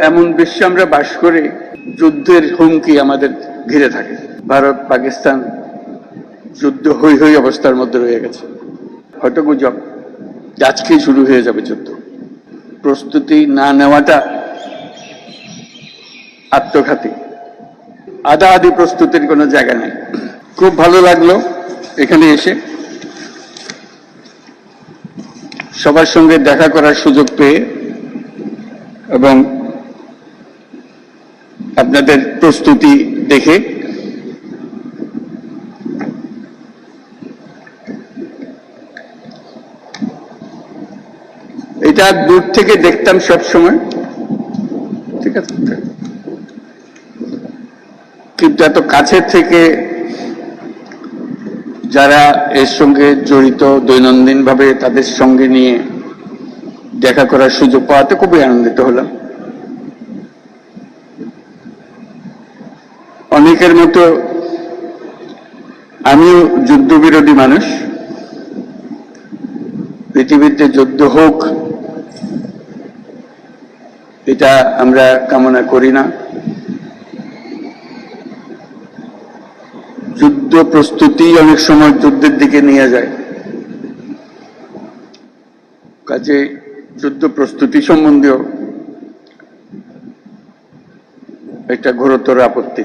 এমন বিশ্বে আমরা বাস করে যুদ্ধের হুমকি আমাদের ঘিরে থাকে। ভারত, পাকিস্তান যুদ্ধ হই হই অবস্থার মধ্যে রয়ে গেছে। হয়তো গুজব, আজকেই শুরু হয়ে যাবে যুদ্ধ। প্রস্তুতি না নেওয়াটা আত্মঘাতী। আদা আদি প্রস্তুতির কোনো জায়গা নেই। খুব ভালো লাগল এখানে এসে। সবার সঙ্গে দেখা করার সুযোগ পেয়ে এবং আপনাদের প্রস্তুতি দেখে। এটা দূর থেকে দেখতাম সব সময় ঠিক আছে। কিন্তু এত কাছের থেকে যারা এর সঙ্গে জড়িত দৈনন্দিন ভাবে তাদের সঙ্গে নিয়ে দেখা করার সুযোগ পাওয়াতে খুবই আনন্দিত হলাম। অনেকের মতো আমিও যুদ্ধবিরোধী মানুষ। পৃথিবীতে যুদ্ধ হোক, এটা আমরা কামনা করি না। যুদ্ধ প্রস্তুতি অনেক সময় যুদ্ধের দিকে নিয়ে যায়। কাজে যুদ্ধ প্রস্তুতি সম্বন্ধেও একটা ঘোরতর আপত্তি।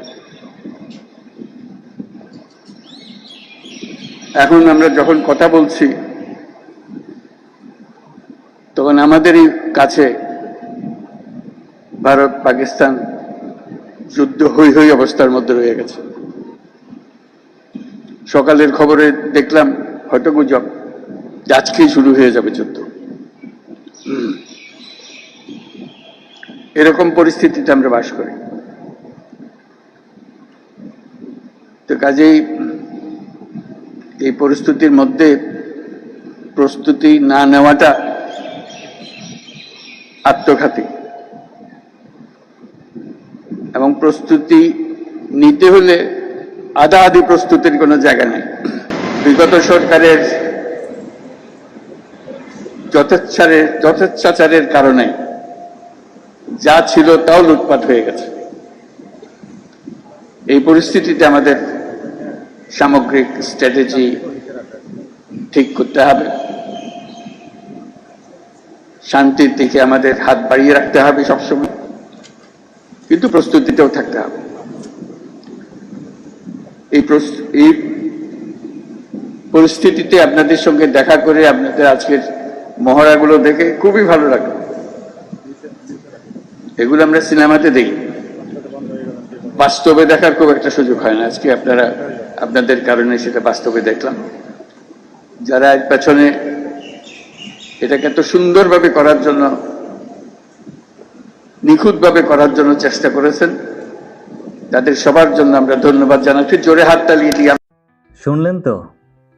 এখন আমরা যখন কথা বলছি, তখন আমাদেরই কাছে ভারত, পাকিস্তান যুদ্ধ হই হই অবস্থার মধ্যে রয়ে গেছে। সকালের খবরে দেখলাম, হয়তো গুজব, আজকেই শুরু হয়ে যাবে যুদ্ধ। এরকম পরিস্থিতিতে আমরা বাস করি। তো কাজেই এই পরিস্থিতির মধ্যে প্রস্তুতি না নেওয়াটা আত্মঘাতী। এবং প্রস্তুতি নিতে হলে আধা আধি প্রস্তুতির কোনো জায়গা নেই। বিগত সরকারের যথেচ্ছারের যথেচ্ছাচারের কারণে যা ছিল তাও লুটপাট হয়ে গেছে। এই পরিস্থিতিতে আমাদের সামগ্রিক স্ট্র্যাটেজি ঠিক করতে হবে। শান্তির দিকে আমাদের হাত বাড়িয়ে রাখতে হবে সবসময়। কিন্তু প্রস্তুতিতেও থাকতে হবে। এই এই পরিস্থিতিতে আপনাদের সঙ্গে দেখা করে আপনাদের আজকের মহড়াগুলো দেখে খুবই ভালো লাগল। এগুলো আমরা সিনেমাতে দেখি। বাস্তবে দেখার খুব একটা সুযোগ হয় না। আজকে আপনারা আপনাদের কারণে সেটা বাস্তবে দেখলাম। যারা এক পেছনে এটাকে এত সুন্দরভাবে করার জন্য, নিখুঁতভাবে করার জন্য চেষ্টা করেছেন, তাদের সবার জন্য আমরা ধন্যবাদ জানাচ্ছি। জোরে হাত তালিয়ে দিয়ে শুনলেন তো?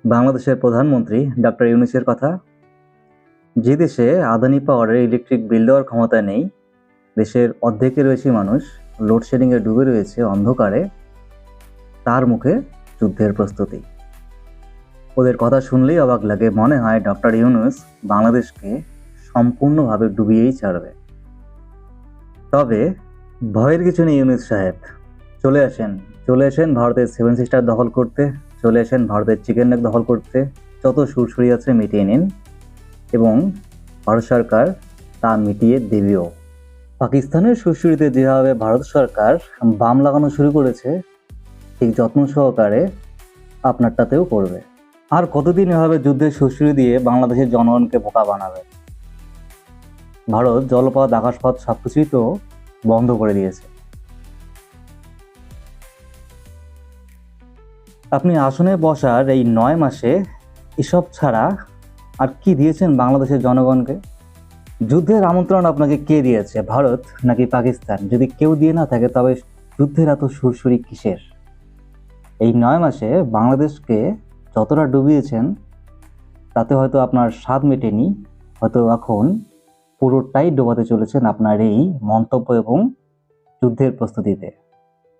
বাংলাদেশের প্রধানমন্ত্রী ডক্টর ইউনুসের কথা? যে দেশে আদানি পাওয়ারের ইলেকট্রিক বিল দেওয়ার ক্ষমতা নেই, দেশের অর্ধেকের বেশি মানুষ লোডশেডিংয়ে ডুবে রয়েছে অন্ধকারে, তার মুখে যুদ্ধের প্রস্তুতি। ওদের কথা শুনলেই অবাক লাগে, মনে হয় ডক্টর ইউনুস বাংলাদেশকে সম্পূর্ণভাবে ডুবিয়েই ছাড়বে। তবে ভয়ের কিছু নেই ইউনুস সাহেব। চলে আসেন চলে আসেন ভারতের সেভেন সিস্টার দখল করতে, চলে আসেন ভারতের চিকেন নেক দখল করতে। যত সুরসুরি আছে মিটিয়ে নিন এবং ভারত সরকার তা মিটিয়ে দেবেও। পাকিস্তানের সুরসুরিতে যেভাবে ভারত সরকার বাম লাগানো শুরু করেছে ঠিক যত্ন সহকারে আপনারটাতেও করবে আর কতদিন এভাবে যুদ্ধের সুরসুরি দিয়ে বাংলাদেশের জনগণকে বোকা বানাবে? ভারত, জলপথ, আকাশপথ সব কিছুই তো বন্ধ করে দিয়েছে। আপনি আসনে বসার এই নয় মাসে এসব ছাড়া আর কি দিয়েছেন বাংলাদেশের জনগণকে? যুদ্ধের আমন্ত্রণ আপনাকে কে দিয়েছে, ভারত নাকি পাকিস্তান? যদি কেউ দিয়ে না থাকে, তবে যুদ্ধের এত সুরসুরি কিসের? এই নয় মাসে বাংলাদেশকে যতটা ডুবিয়েছেন, তাতে হয়তো আপনার স্বাদ মেটেনি, হয়তো এখন পুরোটাই ডোবাতে চলেছেন আপনার এই মন্তব্য এবং যুদ্ধের প্রস্তুতিতে।